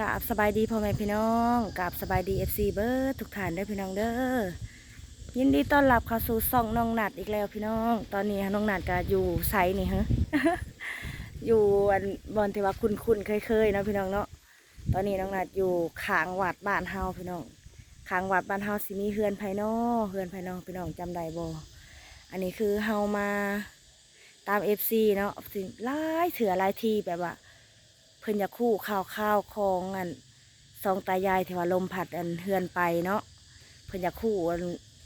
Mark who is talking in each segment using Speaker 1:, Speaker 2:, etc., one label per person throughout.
Speaker 1: กราบสบายดีพ่อแม่พี่น้องกราบสบายดีเอฟซีเบิร์ดทุกท่านเด้อพี่น้องเด้อยินดีต้อนรับเข้าสู่ซ่องน้องหนัดอีกแล้วพี่น้อง ตอนนี้น้องหนัดก็อยู่ไซนี่ฮะอยู่อันบอนที่ว่าคุณคุณเคยเคยๆนะพี่น้องเนาะตอนนี้น้องหนัดอยู่ขางวัดบ้านเฮาพี่น้องขางวัดบ้านเฮาสิมีเฮือนภายนอกเฮือนภายนอกพี่น้องจำได้บ่อันนี้คือเฮามาตามเอฟซีเนาะสิหลายเถื่อหลายทีแบบว่า เพิ่นอยากคู่ข้าวข้าวของอันสองตายายที่ว่าลมพัดอันเฮือนไปเนาะเพิ่นอยากคู่อัน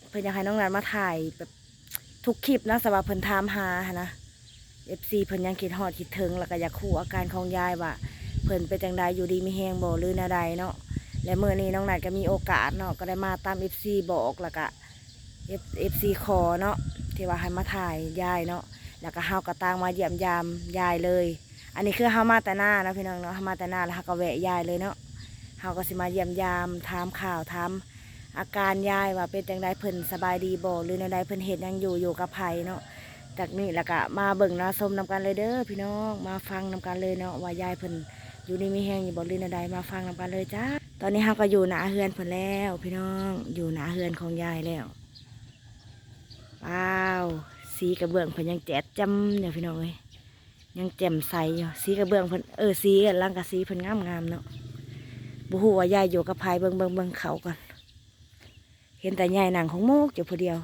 Speaker 1: เพิ่นอยากให้น้องนันมาถ่ายแบบทุกคลิปนะสำหรับเพิ่นถามหานะเอฟซีเพิ่นยังคิดฮอดคิดถึงแล้วก็อยากคู่อาการของยายว่าเพิ่นเป็นจังใดอยู่ดีมีแฮงบ่หรือแนวใดเนาะและเมื่อนี้น้องนันก็มีโอกาสเนาะก็ได้มาตามเอฟซีบอกแล้วก็เอฟเอฟซีคอเนาะที่ว่าให้มาถ่ายยายเนาะแล้วก็เฮาก็ตางมาเยี่ยมยามยายเลย อันนี้คือเฮามาแต่หน้าเนาะพี่น้องเนาะเฮามาแต่หน้าแล้วเฮาก็แวะยายเลยเนาะเฮาก็สิมาเยี่ยมยามถามข่าวถามอาการยายว่าเป็นจังไดเพิ่นสบายดีบ่หรือในใดเพิ่นเฮ็ดหยังอยู่อยู่กับไผเนาะจากนี้แล้วก็มาเบิ่งนาะชมนํกันเลยเด้อพี่น้องมาฟังนํกันเลยเนาะว่ายายเพิ่นอยู่นี่มีแฮงอยู่บ่หรือในใดมาฟังนํกันเลยจ้าตอนนี้เฮาก็อยู่หน้าเฮือนเพิ่นแล้ว พี่น้องอยู่หน้าเฮือนของยายแล้วว้าวสีกระเบื้องเพิ่นยังแจ๊ดจำเนี่ยพี่น้องเอ้ย ยังแจ่มใสอยู่สีกระเบื้องเพิ่นเออสีกับร่างกะสีเพิ่นงามงามๆเนาะบุหัวยายอยู่กับพายเบิงเบิงเบิงเขาก่อน เห็นแต่ยายหนังของโมกอยู่ผู้เดียว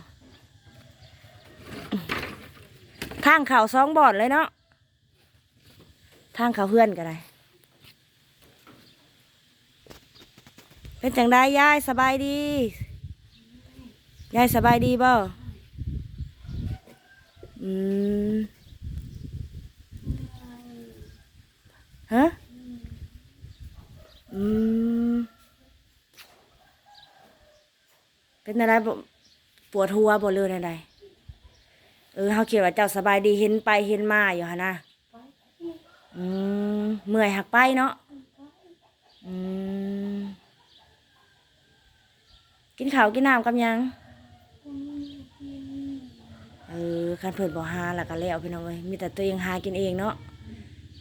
Speaker 1: ทางเขาสองบอดเลยเนาะทางเขาเพื่อนก็ได้เป็นจังได้ยายสบายดี ยายสบายดีบ่อืม ฮะอืมเป็นอะไรบ่ปวดหัวบ่เรื่องอะไรเออเขาเขียนว่าเจ้าสบายดีเห็นไปเห็นมาอยู่ฮะนะอืมเมื่อยหักไปเนาะอืมกินข้าวกินน้ำกับหยังเออคันเพิ่นบ่หาแล้วก็แล้วพี่น้องเอ้ยมีแต่ตัวเองหากินเองเนาะ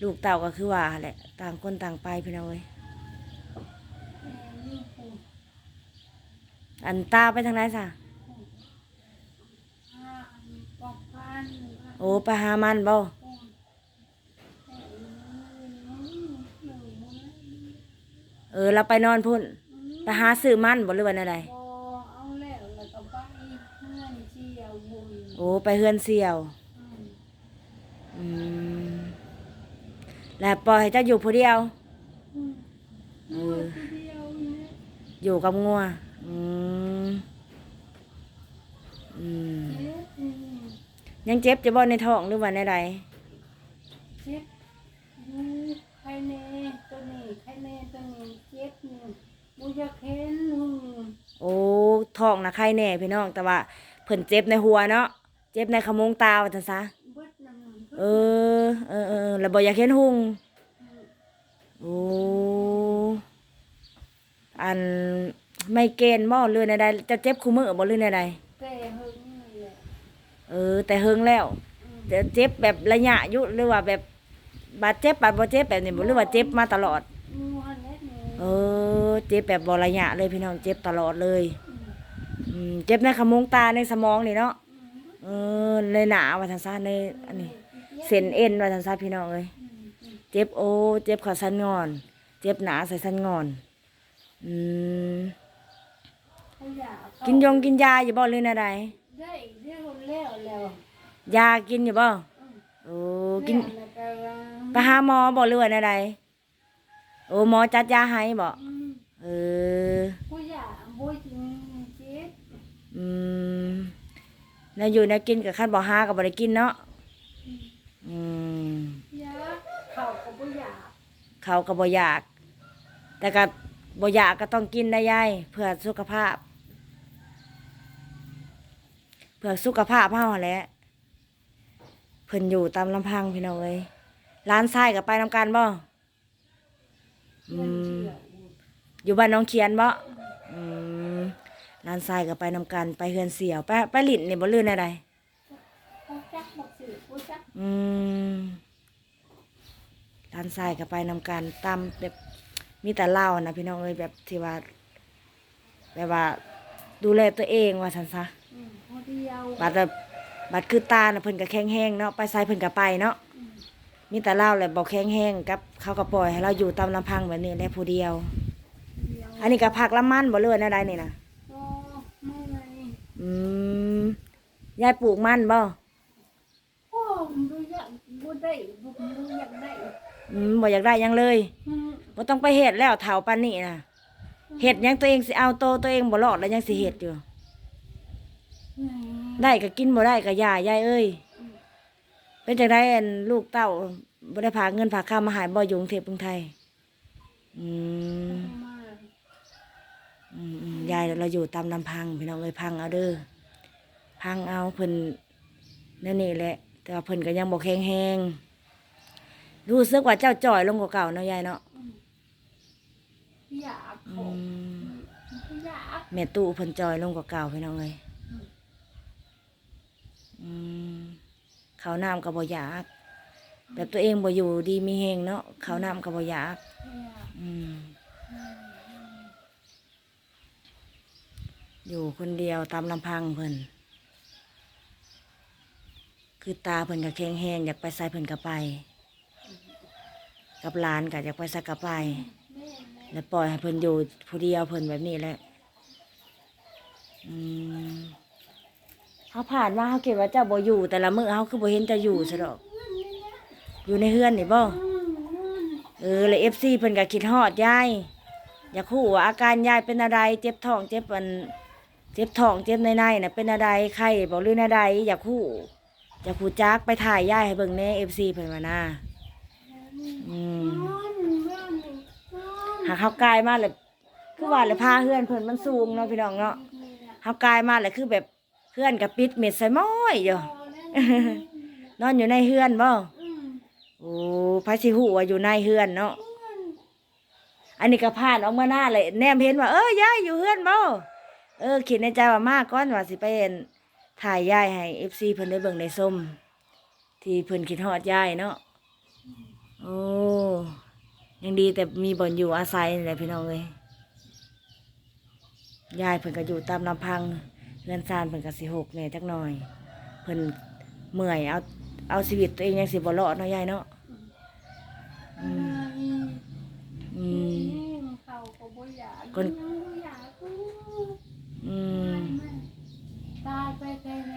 Speaker 1: ลูกเต่าก็คือว่าแหละ ต่างคนต่างไปพี่น้องเอ้ยอันตาไปทางไหนซะโอ้ไปหามันบ่เออ เราไปนอนพุ่นไปหาซื้อมันบ่หรือว่าอะไร
Speaker 2: พอเอาแล้วแล้วก็ไปเพื่อนเชี่ยวบุญ
Speaker 1: โอ้ ไปเฮือนเสี่ยว
Speaker 2: อืม
Speaker 1: อืม แล้วปล่อยให้เจ้าอยู่ผู้เดียว
Speaker 2: อืม
Speaker 1: เออ
Speaker 2: คนเดียวเนี่ย
Speaker 1: อยู่กับงัวอืมอืม
Speaker 2: เจ็บอืม
Speaker 1: ยังเจ็บจะบ่ในท้องหรือว่าในใด
Speaker 2: เจ็บดูใครแน่ตัวนี้ใครแน่ตัวนี้เจ็บนี่บุญจะเข็นอืม
Speaker 1: โอ้ท้องนะใครแน่พี่น้องแต่ว่าเพิ่นเจ็บในหัวเนาะเจ็บในขมงตาว่าจังซะ
Speaker 2: เบิดน้ำ
Speaker 1: เออ เออเออแล้วบ่อยากเห็นหุงโอ้อันไม่เกณฑ์บ่เรื่องใดๆจะเจ็บคู่มือบ่เรื่องใด
Speaker 2: แต่หึงนี่แหละ
Speaker 1: ๆเออ แต่เฮิงแล้ว
Speaker 2: อืม
Speaker 1: แต่เจ็บแบบระยะอยุหรือว่าแบบบาดเจ็บบาดบ่เจ็บแบบนี้บ่หรือว่าเจ็บมาตลอด
Speaker 2: หมูหันเล็ดหมู
Speaker 1: เออ เจ็บแบบบ่ระยะเลยพี่น้องเจ็บตลอดเลย
Speaker 2: อืม
Speaker 1: อืมเจ็บในขมงตาในสมองนี่เนาะ
Speaker 2: อืม
Speaker 1: เออในหนาว่าทางซ้ายในอันนี้ เส้นเอ็นว่าทางซ้ายพี่น้องเอ้ย
Speaker 2: อืมอืม
Speaker 1: เจ็บโอเจ็บขาสันงอน เจ็บหนาใส่สันงอน อืม
Speaker 2: เขาอยากเขา
Speaker 1: กินยงกินยาอยู่บ่หรืออะไร
Speaker 2: ได้เรียกคนแล้วแล้ว
Speaker 1: ยากินอยู่บ่
Speaker 2: อืม
Speaker 1: โอ้กิน
Speaker 2: แล้วก็ว่า
Speaker 1: ไปหาหมอบ่หรือว่าอะไรโอ้หมอจัดยาให้บ่
Speaker 2: อืม
Speaker 1: เออ
Speaker 2: ผู้อยากผู้จริงเจ็บ
Speaker 1: อืมแล้วอยู่แนวกินกับขั้นบ่หากับบ่ได้กินเนาะ อืม
Speaker 2: อยากเขาก็ผู้อยาก
Speaker 1: เขาก็บ่อยาก แต่ก็บ่อยากก็ต้องกินได้ยายเพื่อสุขภาพ เพื่อสุขภาพเฮาหั่นแหละเพิ่นอยู่ตามลำพังพี่น้องเอ้ยร้านทรายก็ไปนำกันบ่อื
Speaker 2: เงิน
Speaker 1: ม
Speaker 2: เชื่อ
Speaker 1: อยู่บ้านน้องเขียนบ่อืมร้านทรายก็ไปนำกันไปเฮือนเสี่ยวไปไปลิ้นนี่บ่ลื่นอะไร
Speaker 2: ผู้จักบอกสื่อผู้จัก
Speaker 1: อืม ร้านทรายก็ไปนำกันตามแบบมีแต่เล่านะพี่น้องเอ้ยแบบที่ว่าแบบว่า ดูแลตัวเองว่าซั่นซะ
Speaker 2: อืมพอเดียว
Speaker 1: บัดแบบบัดคือตาน่ะเพิ่นก็แข็งแห้งเนาะไปไสเพิ่นก็ไปเนาะ
Speaker 2: อืม
Speaker 1: มีแต่เล่าแหละบอกแข็งแห้งกับเขาก็ปล่อยให้เราอยู่ตามลำพังแบบนี้แหละผู้เดียว
Speaker 2: เดียว
Speaker 1: อันนี้ก็ผักละมันบ่เลือนะใดนี่นะ
Speaker 2: ก็ไม่ไง
Speaker 1: อืมยายปลูกมันบ่
Speaker 2: โอ้มันดูอยากบูได้บุกดูอยากได้
Speaker 1: อืมบ่อยากได้หยังเลย
Speaker 2: อืม
Speaker 1: บ่ต้องไปเฮ็ดแล้วเฒ่าปานนี้น่ะเฮ็ดหยังตัวเองสิเอาโตตัวเองบ่รอดแล้วยังสิเฮ็ดอยู่
Speaker 2: ไหน
Speaker 1: ได้ก็กินบ่ได้ก็ย่ายายเอ้ย เป็นจังไดอันลูกเต้าบ่ได้พาเงินพาข้าวมาใหายบ่อยู่กรุงเทพกรุงไทย อืม
Speaker 2: มา
Speaker 1: อืมอืมยายเราอยู่ตามลำพังพี่น้องเอ้ยพังเอาเด้อพังเอาเพิ่นนั่นนี่แหละ แต่ว่าเพิ่นก็ยังบ่แข็งแรง รู้สึกว่าเจ้าจ่อยลงกว่าเก่าเนาะยายเนาะ
Speaker 2: อยาก
Speaker 1: อื
Speaker 2: เขา
Speaker 1: ม
Speaker 2: อยาก
Speaker 1: แม่ตู้เพิ่นจ่อยลงกว่าเก่าพี่น้องเอ้ยอืมข้าวน้ำก็บ่อยากแบบตัวเองบ่อยู่ดีมีแฮงเนาะข้าวน้ำก็บ่อยาก
Speaker 2: อยาก
Speaker 1: อืม อยู่คนเดียวตามลำพังเพิ่น คือตาเพิ่นก็แข็งแห้งอยากไปไสเพิ่นก็ไป กับหลานก็อยากไปไสก็ไป
Speaker 2: แม่แม่
Speaker 1: แล้วปล่อยให้เพิ่นอยู่ผู้เดียวเพิ่นแบบนี้แหละอืมเขาผ่านมาเขาคิดว่าเจ้าบ่อยู่ แต่ละมื้อเขาคือบ่เห็นจะอยู่ซะดอก อยู่ในเฮือนนี่บ่
Speaker 2: อืมอืม
Speaker 1: เออแล้ว FC เพิ่นก็คิดฮอดยายอยากรู้ว่าอาการยายเป็นอะไรเจ็บท้องเจ็บอันเจ็บท้องเจ็บในในน่ะเป็นอะไรไข้บ่หรือในใดอยากรู้อยากรู้จักไปถ่ายยายให้เบิ่งแน่ FC เพิ่นว่านะ อืม
Speaker 2: นอนนอนนอน
Speaker 1: หากเขากายมาเลยคือว่าเลยพาเพื่อนเพิ่นมันสูงเนาะพี่น้องเนาะ
Speaker 2: นี่แหละ
Speaker 1: เขากายมาเลยคือแบบเพื่อนกับปิดเม็ดใส่ม้อยอยู่
Speaker 2: พอแล้ว
Speaker 1: นอนอยู่ในเฮือนบ่
Speaker 2: อืม
Speaker 1: โอ้พระสิหูว่าอยู่ในเฮือนเนาะอันนี้ก็ผ่านออกมาหน้าเลย แนมเห็นว่าเออยายอยู่เฮือนบ่เออคิดในใจว่ามาก่อนว่าสิไปเห็นถ่ายยายให้ FC เพิ่นได้เบิ่งได้ส้มที่เพิ่นคิดฮอดยายเนาะ โอ้ยังดีแต่มีบ่อนอยู่อาศัยนี่แหละพี่น้องเอ้ยยายเพิ่นก็อยู่ตามลำพังเรือนซานเพิ่นก็สิหกแหน่จักหน่อย เพิ่นเมื่อยเอาเอาชีวิตตัวเองยังสิบ่รอดเนาะยายเนาะอืมอืม
Speaker 2: เขาก็บ่อยาก
Speaker 1: คน
Speaker 2: ยังบ่อยากอู้
Speaker 1: อืม
Speaker 2: ตายไปแค่ไหน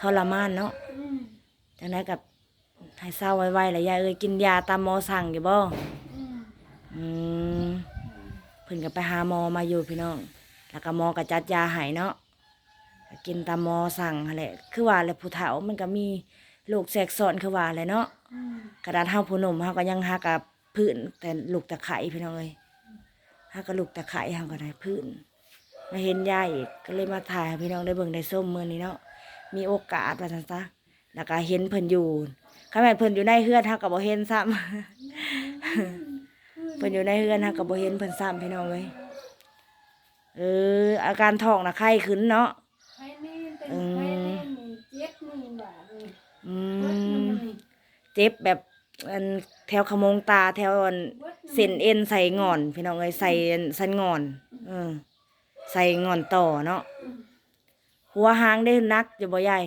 Speaker 1: ทรมานเนาะ
Speaker 2: อืม
Speaker 1: จังไดกับ ให้เศร้าไวๆแล้วยายเอ้ยกินยาตามหมอสั่งอยู่บ่
Speaker 2: อืม
Speaker 1: อืมเพิ่นก็ไปหาหมอมาอยู่พี่น้อง แล้วก็หมอก็จัดยาให้เนาะก็กินตามหมอสั่งหั่นแหละ คือว่าแหละผู้เฒ่ามันก็มีโรคแทรกซ้อนคือว่าแหละเนาะ
Speaker 2: อืม
Speaker 1: กระดาษเฮาผู้หนุ่มเฮาก็ยังหากับพื้นแต่ลูกตะไคร้พี่น้องเอ้ยหากับลูกตะไคร้เฮาก็ได้พื้นมาเห็นยายอีกก็เลยมาถ่ายให้พี่น้องได้เบิ่งได้ส้มมื้อนี้เนาะมีโอกาสว่าซั่นซะแล้วก็เห็นเพิ่นอยู่ คันแม่นเพิ่นอยู่ในเฮือนเฮาก็บ่เห็นซ้ำเพิ่นอยู่ในเฮือนเฮาก็บ่เห็นเพิ่นซ้ำพี่น้องเอ้ยเออ อาการท้องน่ะไข้ขึ้นเนาะ
Speaker 2: ใครนี่เป็นใครนี่มีเจ็ดนี่บาทนี่
Speaker 1: อื
Speaker 2: เบิดมัน
Speaker 1: ม
Speaker 2: นี่
Speaker 1: เจ็บแบบอันแถวขมงตาแถวอัน
Speaker 2: เบิดมัน
Speaker 1: เส้นเอ็นใส่งอน พี่น้องเอ้ยใส่สันงอน เออ ใส่งอนต่อเนาะ
Speaker 2: อืม
Speaker 1: หัวหางได้นักอยู่บ่ยาย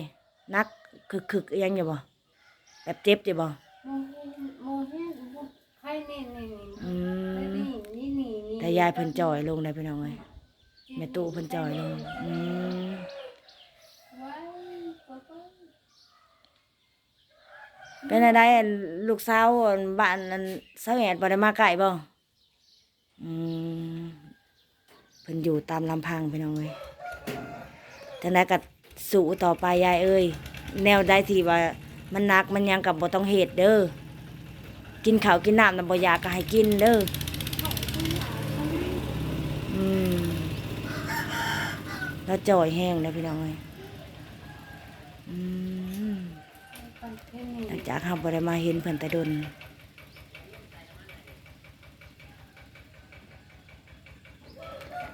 Speaker 1: นักคึกคึกๆอิหยังอยู่บ่ แบบเจ็บอยู่บ่
Speaker 2: โมเห็นโมเห็นใครนี่นี่นี่
Speaker 1: อื
Speaker 2: ใคร
Speaker 1: ม
Speaker 2: นี่นี่นี่นี่
Speaker 1: แต่ยายเพิ่นจ่อยลงได้พี่น้องเอ้ยแม่ตู้เพิ่นจ่อยลงอืม
Speaker 2: ไว้ก็ก็
Speaker 1: เป็นอะไรอันลูกสาวอันบ้านอันสาวแอดบ่ได้มาไกลบ่อืมเพิ่นอยู่ตามลำพังพี่น้องเอ้ยจังไดก็สู้ต่อไปยายเอ้ยแนวใดที่ว่า มันหนักมันยังกับบ่ต้องเฮ็ดเด้อกินข้าวกินน้ำน่ะบ่อยากก็ให้กินเด้ออืมแล้วจ่อยแห้งแล้วพี่น้องเอ้ยอืมหลังจากเราบ่ได้มาเห็นเพิ่นแต่ดน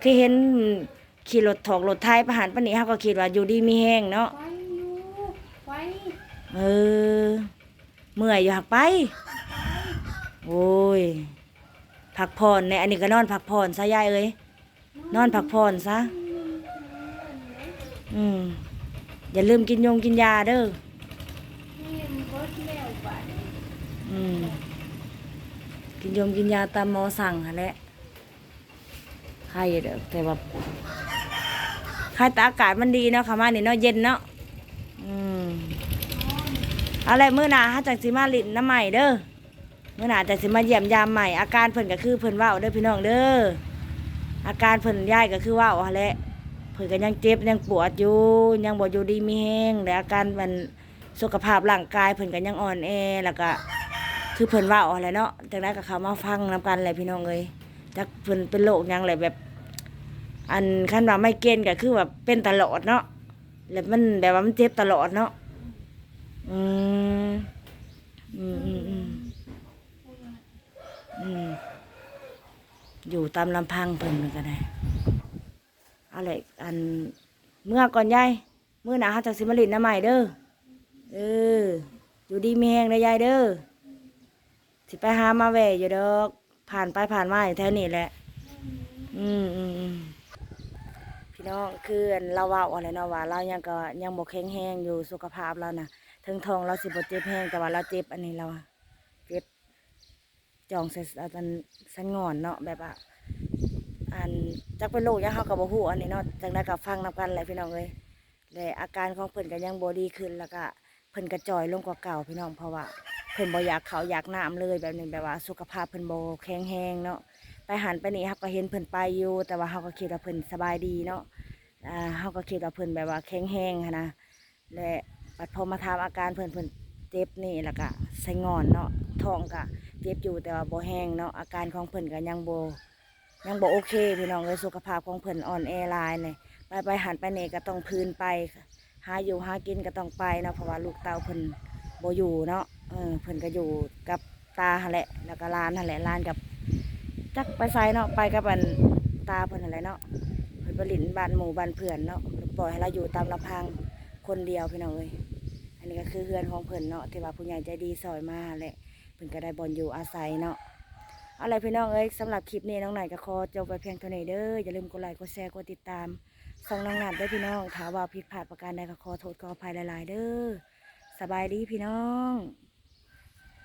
Speaker 1: คือเห็นขี่รถถอกรถไทยประหารปนนี้เฮาก็คิดว่าอยู่ดีมีแห้งเนาะ เออ เมื่อยอยู่หักไป โอ้ยพักผ่อนในอันนี้ก็นอนพักผ่อนซะยายเอ้ย นอนพักผ่อนซะ อืม อย่าลืมกินยงกินยาเด้อ
Speaker 2: กินย
Speaker 1: อืม กินยมกินยาตามหมอสั่งหั่นแหละไข้เด้อแต่ว่าไข้แต่อากาศมันดีเนาะค่ะมาเนี่เนาะเย็นเนาะ อืม เอาอะไรมื้อหน้าฮะจังสิมาลิ้นน้ำใหม่เด้อมื้อหน้าจังสิมาเยี่ยมยามใหม่อาการเพิ่นก็คือเพิ่นเว้าเด้อพี่น้องเด้ออาการเพิ่นยายก็คือเว้าหั่นแหละเพิ่นก็ยังเจ็บยังปวดอยู่ยังบ่อยู่ดีมีแฮงและอาการมันสุขภาพร่างกายเพิ่นก็ยังอ่อนแอแล้วก็คือเพิ่นเว่าอะไรเนาะจากนั้นก็เขามาฟังนำกันแหละพี่น้องเอ้ยจักเพิ่นเป็นโรคหยังแหละแบบอันคันว่าไม่เกณฑ์ก็คือแบบเป็นตลอดเนาะแล้วมันแบบว่ามันเจ็บตลอดเนาะ อืมอืมอืมอืมอืมอยู่ตามลำพังเพิ่นมันก็ได้เอาเลยอันเมื่อก่อนยายเมื่อหนาเขาจะสิมาลินน้ำใหม่เด้อเอออยู่ดีมีแหงนะยายเด้อสิไปหามาแหวอยู่ดอกผ่านไปผ่านมาอยู่แถวนี้แหละ อืมอืมอืมพี่น้องคืออันเราว่าอะไรเนาะว่าเรายังก็ยังบกแข็งแรงอยู่สุขภาพเราน่ะ ถึงทองเราสิบเจ็บแห้งแต่ว่าเราเจ็บอันนี้เราเจ็บจองเสอันสันงอนเนาะแบบว่าอันจักเป็นโรคยังเขากับบ่ฮู้อันนี้เนาะจังได้กับฟังนำกันแหละพี่น้องเอ้ยและอาการของเพิ่นก็ยังบ่ดีขึ้นแล้วก็เพิ่นกระจอยลงกว่าเก่าพี่น้องเพราะว่าเพิ่นบ่อยากเขาอยากน้ำเลยแบบนี้แบบว่าสุขภาพเพิ่นบ่แข็งแรงเนาะไปหันไปนี่เฮาก็เห็นเพิ่นไปอยู่ แต่ว่าเฮาก็คิดว่าเพิ่นสบายดีเนาะอ่าเฮาก็คิดว่าเพิ่นแบบว่าแข็งแรงหั้นนะและ บัดพอมาถามอาการเพิ่นเพิ่นเจ็บนี่แล้วก็ไส้งอนเนาะท้องก็เจ็บอยู่แต่ว่าบ่แห้งเนาะอาการของเพิ่นก็ยังบ่ยังบ่โอเคพี่น้องเลยสุขภาพของเพิ่นอ่อนแอหลายเลยไปไปหันไปนี่ก็ต้องพื้นไป หาอยู่หากินก็ต้องไปเนาะเพราะว่าลูกเต้าเพิ่นบ่อยู่เนาะเออเพิ่นก็อยู่กับตาหั่นแหละแล้วก็ลานหั่นแหละลานกับจักไปไสเนาะไปกับอันตาเพิ่นหั่นแหลเนาะเพิ่นไปหลินบ้านหมู่บ้านเพื่อนเนาะปล่อยให้เราอยู่ตามลำพัง คนเดียวพี่น้องเอ้ยอันนี้ก็คือเฮือนของเพิ่นเนาะที่ว่าผู้ใหญ่ใจดีซอยมาแหละเพิ่นก็ได้บอนอยู่อาศัยเนาะอะไรพี่น้องเอ้ยสำหรับคลิปนี้น้องหน่อยก็ขอจบไปเพียงเท่านี้เด้ออย่าลืมกดไลค์กดแชร์กดติดตามส่องน้องหนัดด้วยพี่น้องถ้าว่าผิดพลาดประการใดก็ขอโทษขออภัยหลาย ๆ เด้อสบายดีพี่น้อง